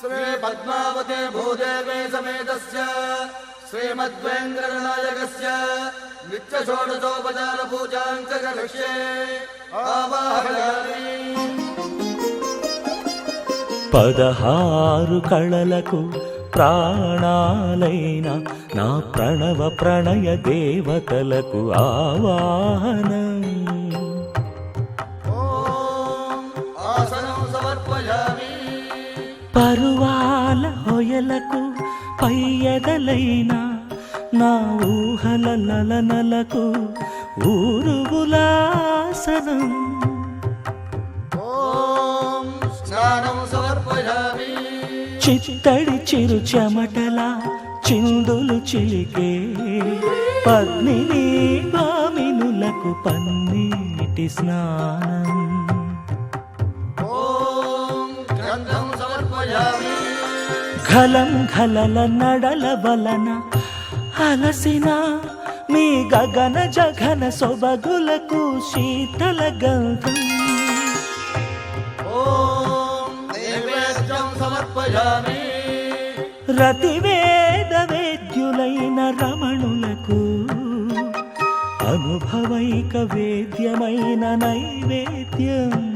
శ్రీ భూదేవే సమేతస్య శ్రీమద్వేంద్రనాయకస్య నిత్యషోడశోపచార పూజాంకగరిష్యే ఆవాహయామి. పదహారు కళలకు ప్రాణాలైన నా ప్రణవ ప్రణయ దేవతలకు ఆవాహన. పరువాల హొయలకు పయ్యదలైన నా ఊహల నలనలకు ఊరు ఉలాసనం చిత్తడి చిరు చెమటల చిందులు చిలికే పద్మిని భామినులకు పన్నీటి స్నానం. ఘలం ఘలల నడల వలన అలసిన మీ గగన జఘన సొబగులకు శీతల గల్కం రతివేద వేద్యులైన రమణులకు అనుభవైక వేద్యమైన నైవేద్యం.